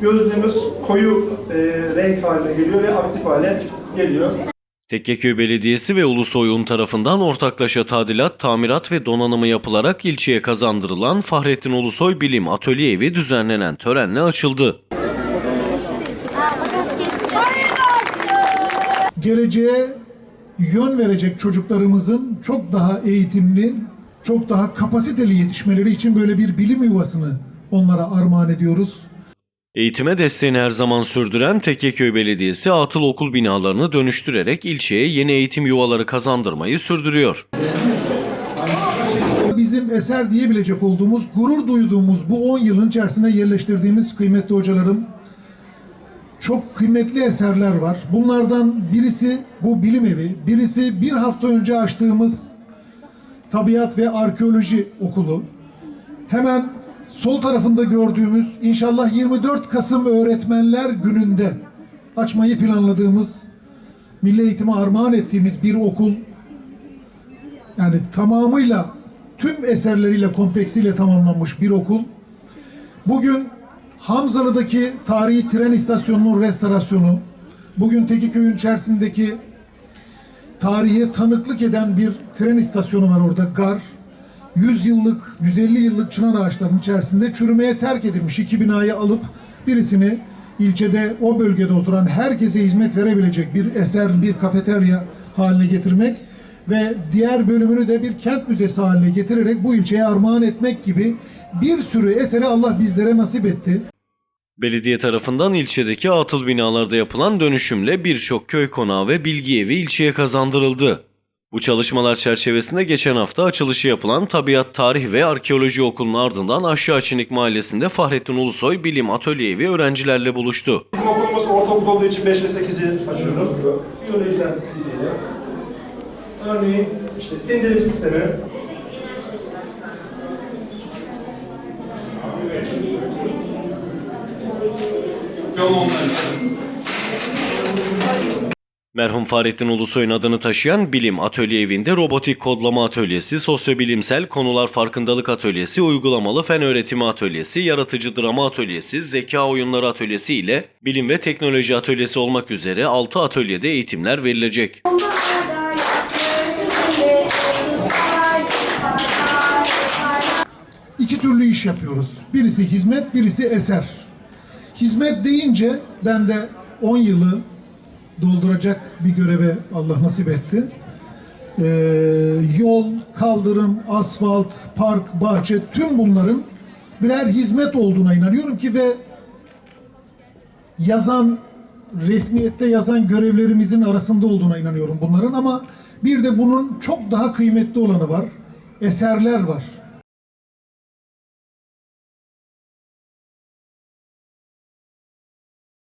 gözlüğümüz koyu e, renk haline geliyor ve aktif hale geliyor. Tekkeköy Belediyesi ve Ulusoy Un tarafından ortaklaşa tadilat, tamirat ve donanımı yapılarak ilçeye kazandırılan Fahrettin Ulusoy Bilim Atölye Evi düzenlenen törenle açıldı. geleceğe yön verecek çocuklarımızın çok daha eğitimli, çok daha kapasiteli yetişmeleri için böyle bir bilim yuvasını onlara armağan ediyoruz. Eğitime desteğini her zaman sürdüren Tekkeköy Belediyesi atıl okul binalarını dönüştürerek ilçeye yeni eğitim yuvaları kazandırmayı sürdürüyor. Bizim eser diyebilecek olduğumuz, gurur duyduğumuz bu 10 yılın içerisine yerleştirdiğimiz kıymetli hocalarım, çok kıymetli eserler var. Bunlardan birisi bu bilim evi, birisi bir hafta önce açtığımız Tabiat ve Arkeoloji Okulu. Hemen sol tarafında gördüğümüz inşallah 24 Kasım Öğretmenler Günü'nde açmayı planladığımız Milli Eğitime armağan ettiğimiz bir okul yani tamamıyla tüm eserleriyle kompleksiyle tamamlanmış bir okul. Bugün Hamzalı'daki tarihi tren istasyonunun restorasyonu, bugün Tekiköy'ün içerisindeki tarihe tanıklık eden bir tren istasyonu var orada, gar. 100 yıllık, 150 yıllık çınar ağaçlarının içerisinde çürümeye terk edilmiş iki binayı alıp birisini ilçede o bölgede oturan herkese hizmet verebilecek bir eser, bir kafeterya haline getirmek ve diğer bölümünü de bir kent müzesi haline getirerek bu ilçeye armağan etmek gibi bir sürü eseri Allah bizlere nasip etti. Belediye tarafından ilçedeki atıl binalarda yapılan dönüşümle birçok köy konağı ve bilgi evi ilçeye kazandırıldı. Bu çalışmalar çerçevesinde geçen hafta açılışı yapılan Tabiat, Tarih ve Arkeoloji Okulu'nun ardından Aşağı Çinik Mahallesi'nde Fahrettin Ulusoy Bilim Atölye Evi öğrencilerle buluştu. Bizim okulumuz ortaokul olduğu için 5 ve 8'i açıyoruz. Biyolojiden ilgili. Örneğin işte sindirim sistemi, Merhum Fahrettin Ulusoy'un adını taşıyan Bilim Atölye Evi'nde robotik kodlama atölyesi, sosyobilimsel konular farkındalık atölyesi, uygulamalı fen öğretimi atölyesi, yaratıcı drama atölyesi, zeka oyunları atölyesi ile bilim ve teknoloji atölyesi olmak üzere 6 atölyede eğitimler verilecek. İki türlü iş yapıyoruz. Birisi hizmet, birisi eser. Hizmet deyince ben de 10 yılı dolduracak bir göreve Allah nasip etti. Ee, yol, kaldırım, asfalt, park, bahçe tüm bunların birer hizmet olduğuna inanıyorum ki ve yazan resmiyette yazan görevlerimizin arasında olduğuna inanıyorum bunların ama bir de bunun çok daha kıymetli olanı var. Eserler var.